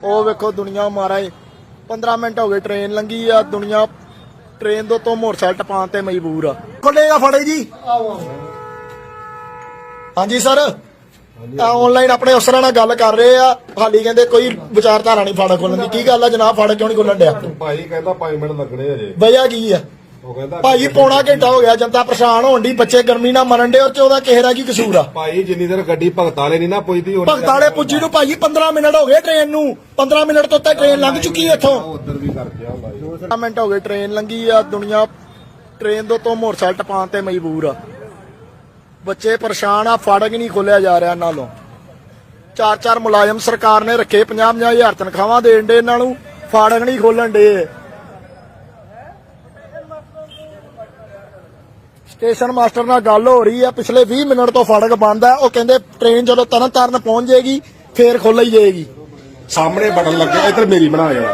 ਉਹ ਵੇਖੋ ਦੁਨੀਆ ਮਾਰਾ 15 ਮਿੰਟ ਹੋ ਗਏ ਟ੍ਰੇਨ ਲੰਗੀ ਆ ਦੁਨੀਆ ਟ੍ਰੇਨ ਤੋਂ ਤੋਂ ਮੋਟਰਸਾਈਕਲ ਟਪਾਉਣ ਤੇ ਮਜਬੂਰ ਆ। ਖੁੱਲੇਗਾ ਫੜੇ ਜੀ। ਹਾਂਜੀ ਸਰ ਆ ਆਨਲਾਈਨ ਆਪਣੇ ਅਫਸਰਾਂ ਨਾਲ ਗੱਲ ਕਰ ਰਹੇ ਆ। ਹਾਲੀ ਕਹਿੰਦੇ ਕੋਈ ਵਿਚਾਰਧਾਰਾ ਨਹੀਂ ਫਾੜਾ ਖੋਲਣ ਦੀ। ਕੀ ਗੱਲ ਆ ਜਨਾਬ ਫਾੜਾ ਕਿਉਂ ਨਹੀਂ ਖੋਲਣ ਡਿਆ? ਭਾਈ ਕਹਿੰਦਾ 5 ਮਿੰਟ ਲੱਗਣੇ ਅਜੇ ਵਜ੍ਹਾ ਕੀ ਆ? ਉਹ ਕਹਿੰਦਾ ਭਾਜੀ ਪੌਣਾ ਘੰਟਾ ਹੋ ਗਿਆ ਜਨਤਾ ਪਰੇਸ਼ਾਨ ਹੋਣ ਦੀ ਬੱਚੇ ਗਰਮੀ ਨਾਲ ਮਰਨ ਡੇ ਔਰ ਚ ਉਹਦਾ ਕਿਸੇ ਦਾ ਕੀ ਕਸੂਰ ਆ? ਭਾਈ ਜਿੰਨੀ ਦੇਰ ਗੱਡੀ ਭਗਤ ਵਾਲੇ ਨਹੀਂ ਨਾ ਪੁੱਜਦੀ ਉਹ ਭਗਤਾਲੇ ਪੁੱਜੀ ਨੂੰ ਭਾਜੀ 15 ਮਿੰਟ ਹੋ ਗਏ ਟ੍ਰੇਨ ਨੂੰ 15 ਮਿੰਟ ਤੋਂ ਉੱਤੇ ਟ੍ਰੇਨ ਲੰਘ ਚੁੱਕੀ ਹੈ ਇੱਥੋਂ। ਉਧਰ ਵੀ ਕਰਕੇ ਆ ਭਾਈ 15 ਮਿੰਟ ਹੋ ਗਏ ਟ੍ਰੇਨ ਲੰਗੀ ਆ ਦੁਨੀਆ ਟ੍ਰੇਨ ਤੋਂ ਤੋਂ ਮੋਟਰਸਾਈਕਲ ਟਪਾਉਣ ਤੇ ਮਜਬੂਰ ਆ। ਬੱਚੇ ਪਰੇਸ਼ਾਨ ਆ ਫਾੜਕ ਨਹੀਂ ਖੋਲਿਆ ਜਾ ਰਿਹਾ ਨਾਲੋਂ। ਚਾਰ ਚਾਰ ਮੁਲਾਜ਼ਮ ਸਰਕਾਰ ਨੇ ਰੱਖੇ 50 50 ਹਜ਼ਾਰ ਤਨਖਾਹਾਂ ਦੇਣ ਦੇ ਇਹਨਾਂ ਨੂੰ ਫਾੜਕ ਨਹੀਂ ਖੋਲਣ ਦੇ ਸਟੇਸ਼ਨ ਮਾਸਟਰ ਨਾਲ ਗੱਲ ਹੋ ਰਹੀ ਆ ਪਿਛਲੇ 20 ਮਿੰਟ ਤੋਂ ਫਾੜਕ ਬੰਦ ਆ ਉਹ ਕਹਿੰਦੇ ਟ੍ਰੇਨ ਜਦੋਂ ਤਰਨ ਤਾਰਨ ਪਹੁੰਚ ਜਾਏਗੀ ਫੇਰ ਖੋਲ੍ਹੀ ਜਾਏਗੀ। ਸਾਹਮਣੇ ਬਟਨ ਲੱਗੇ ਇੱਧਰ ਮੇਰੀ ਬਣਾ ਜਰਾ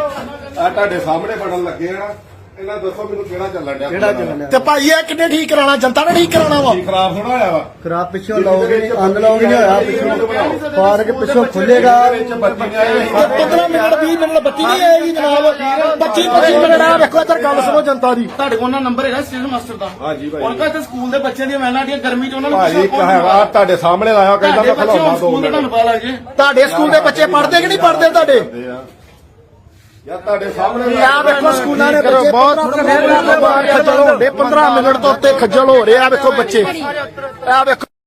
ਆ ਤੁਹਾਡੇ ਸਾਹਮਣੇ ਬਟਨ ਲੱਗੇ ਆ। ਇਹਨਾਂ ਦੱਸੋ ਮੈਨੂੰ ਕਿਹੜਾ ਚੱਲਣ ਡਿਆ ਕਿਹੜਾ ਚੱਲਣ ਤੇ ਭਾਈ ਇਹ ਕਿੰਨੇ ਠੀਕ ਕਰਾਉਣਾ ਜਨਤਾ ਨੇ ਠੀਕ ਕਰਾਉਣਾ ਵਾ? ਖਰਾਬ ਥੋੜਾ ਹੋਇਆ ਵਾ? ਖਰਾਬ ਪਿੱਛੋਂ ਲਾਓਗੇ ਨਹੀਂ ਅਨਲੌਗ ਨਹੀਂ ਹੋਇਆ ਪਿੱਛੋਂ ਫਾਰਕ ਪਿੱਛੋਂ ਖੁੱਲੇਗਾ ਵਿੱਚ ਬੱਤੀ ਨਹੀਂ ਆਈ 15 ਮਿੰਟ 20 ਮਿੰਟ ਬੱਤੀ ਨਹੀਂ ਆਏਗੀ ਜਨਾਬ। 25 25 ਮਿੰਟ ਆ ਵੇਖੋ ਇੱਧਰ ਗੱਲ ਸੁਣੋ ਜਨਤਾ ਦੀ। ਤੁਹਾਡੇ ਕੋਲ ਨਾ ਨੰਬਰ ਹੈਗਾ ਸਟੇਸ਼ਨ ਮਾਸਟਰ ਦਾ। ਹਾਂਜੀ ਭਾਈ। ਉਹਨਾਂ ਦਾ ਸਕੂਲ ਦੇ ਬੱਚਿਆਂ ਦੀਆਂ ਵੈਨਾਂ ਦੀਆਂ ਗਰਮੀ ਚ ਉਹਨਾਂ ਨੂੰ ਭਾਜੀ ਹੈਗਾ ਤੁਹਾਡੇ ਸਾਹਮਣੇ ਲਾਇਆ ਕਹਿੰਦਾ ਮੈਂ ਬੱਚੇ ਖਲਾਉਣਾ ਦੋ ਸਕੂਲ ਦੇ ਤੁਹਾਨੂੰ ਮਿੰਟ ਤੁਹਾਡੇ ਸਕੂਲ ਦੇ ਬੱਚੇ ਪੜ੍ਹਦੇ ਕਿ ਨਹੀਂ ਪੜ੍ਹਦੇ ਤੁਹਾਡੇ? ਯਾ ਤੁਹਾਡੇ ਸਾਹਮਣੇ ਆ ਵੇਖੋ ਸਕੂਲਾਂ ਦੇ ਬੱਚੇ ਬਹੁਤ ਖੱਜਲ ਹੋਣ ਡੇ 15 ਮਿੰਟ ਤੋਂ ਉੱਤੇ ਖੱਜਲ ਹੋ ਰਹੇ ਆ ਵੇਖੋ ਬੱਚੇ। ਆ ਵੇਖੋ